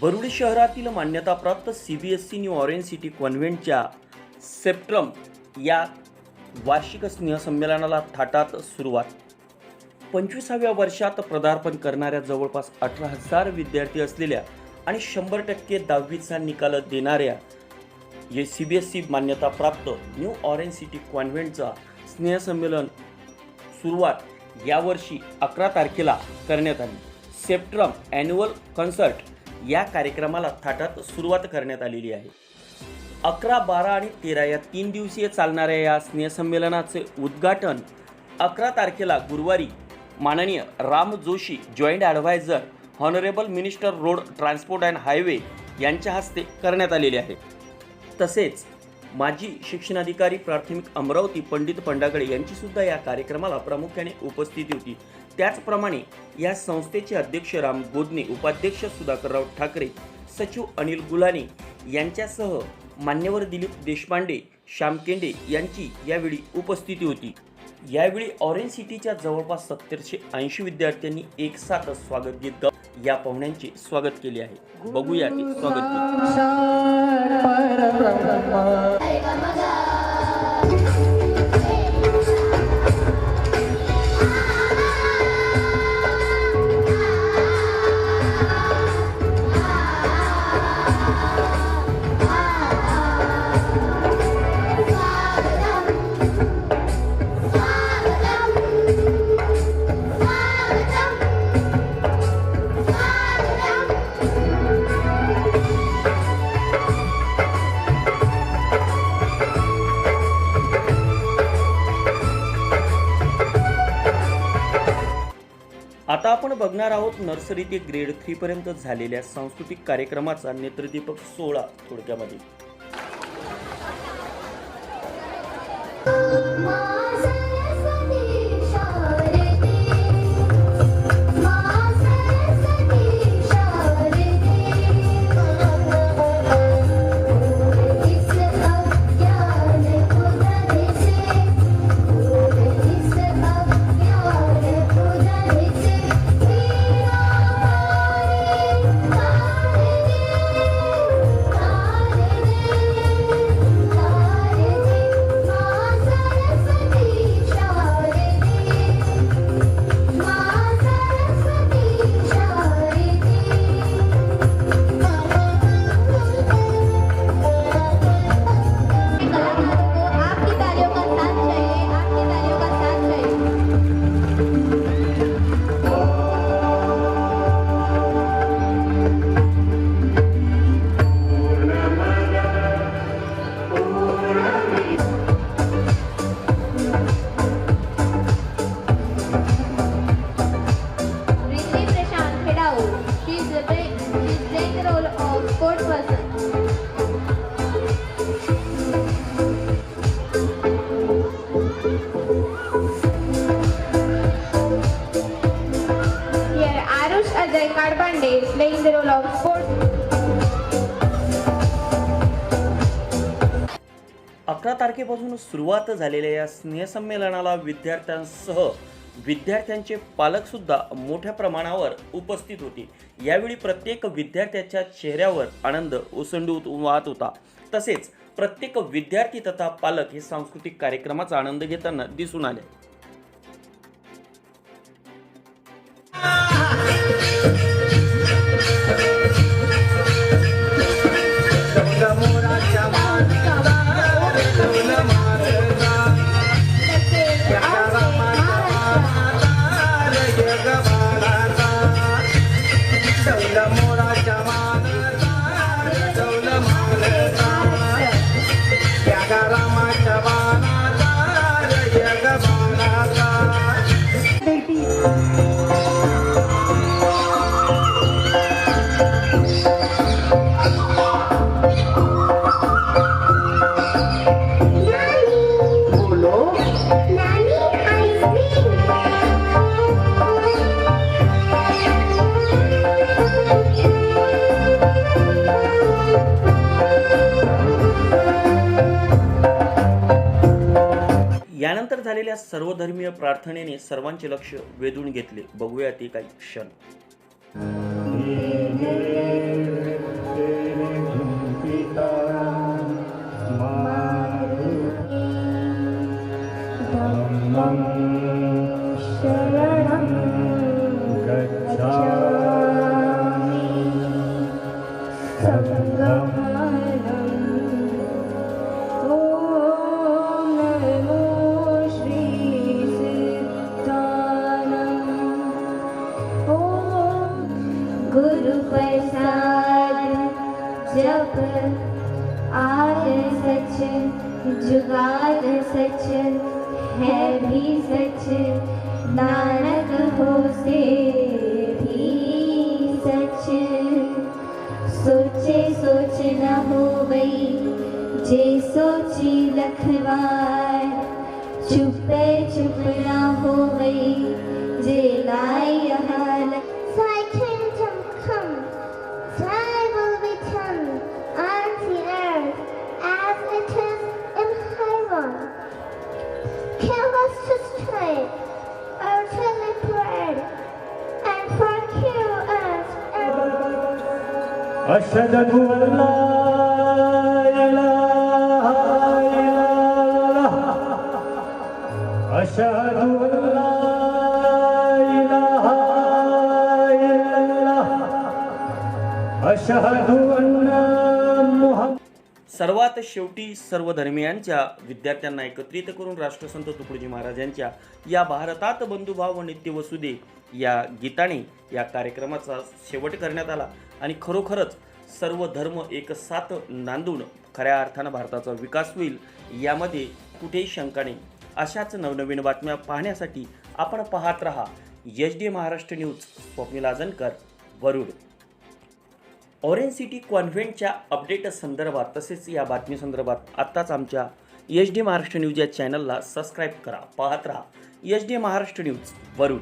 बरुडी शहरातील मान्यताप्राप्त C B S C new Orange City कॉन्व्हेंटच्या सेप्ट्रम या वार्षिक स्नेहसंमेलनाला थाटात सुरुवात. पंचवीसाव्या वर्षात पदार्पण करणाऱ्या जवळपास अठरा हजार विद्यार्थी असलेल्या आणि शंभर टक्के दहावीचा निकाल देणाऱ्या जे सी बी एस सी मान्यताप्राप्त न्यू ऑरेंज सिटी कॉन्व्हेंटचा स्नेहसंमेलन सुरुवात यावर्षी अकरा तारखेला करण्यात आली. सेप्ट्रम ॲन्युअल कन्सर्ट या कार्यक्रमाला थाटात सुरुवात करण्यात आलेली आहे. अकरा बारा आणि तेरा या तीन दिवसीय चालणाऱ्या या स्नेहसंमेलनाचे उद्घाटन अकरा तारखेला गुरुवारी माननीय Ram Joshi joint advisor honourable minister road transport and highway यांच्या हस्ते करण्यात आलेले आहे. तसेच माजी शिक्षणाधिकारी प्राथमिक अमरावती पंडित पंडागडे यांची सुद्धा या कार्यक्रमाला प्रामुख्याने उपस्थिती होती. त्याचप्रमाणे या संस्थेचे अध्यक्ष राम गोदने उपाध्यक्ष सुधाकरराव ठाकरे सचिव अनिल गुलाने यांच्यासह मान्यवर दिलीप देशपांडे श्याम केंडे यांची यावेळी उपस्थिती होती. यावेळी ऑरेंज सिटीच्या जवळपास सत्तरशे ऐंशी विद्यार्थ्यांनी एक साथ स्वागत गीत या पाहुण्यांचे स्वागत केले आहे. बघूया ते स्वागत गीत आपण बघणार आहोत नर्सरी ते ग्रेड थ्री पर्यंत झालेल्या सांस्कृतिक कार्यक्रमाचा नेत्रदीपक सोहळा थोडक्यामध्ये. अकरा तारखेपासून सुरुवात झालेल्या या स्नेहसंमेलनाला विद्यार्थ्यांसह विद्यार्थ्यांचे पालकसुद्धा मोठ्या प्रमाणावर उपस्थित होते. यावेळी प्रत्येक विद्यार्थ्याच्या चेहऱ्यावर आनंद ओसंडूत वाहत होता. तसेच प्रत्येक विद्यार्थी तथा पालक हे सांस्कृतिक कार्यक्रमाचा आनंद घेताना दिसून आले. झालेल्या सर्वधर्मीय प्रार्थनेने सर्वांचे लक्ष वेधून घेतले. बघूया ते काही क्षण. जप आद सच जुगाद सच है भी सच नानक हो से भी सच सोचे, सोच न हो गई, जे सोची लखवार। चुपे चुप न हो गई, जे लाई हाल أشهد أن لا إله إلا الله أشهد أن لا إله إلا الله أشهد أن محمد सर्वात शेवटी सर्व धर्मियांच्या विद्यार्थ्यांना एकत्रित करून राष्ट्रसंत तुकडोजी महाराजांच्या या भारतात बंधुभाव व नित्य वसुदे या गीताने या कार्यक्रमाचा शेवट करण्यात आला आणि खरोखरच सर्व धर्म एक साथ नांदून खऱ्या अर्थानं भारताचा विकास होईल यामध्ये कुठेही शंका नाही. अशाच नवनवीन बातम्या पाहण्यासाठी आपण पाहत रहा H D Maharashtra news Swapnil Ajankar Warud. Orange City कॉन्व्हेंटच्या update संदर्भात तसेच या बातमी संदर्भात आत्ताच आमच्या एच डी महाराष्ट्र न्यूज या चॅनलला सबस्क्राईब करा पाहत रहा H D Maharashtra news Warud.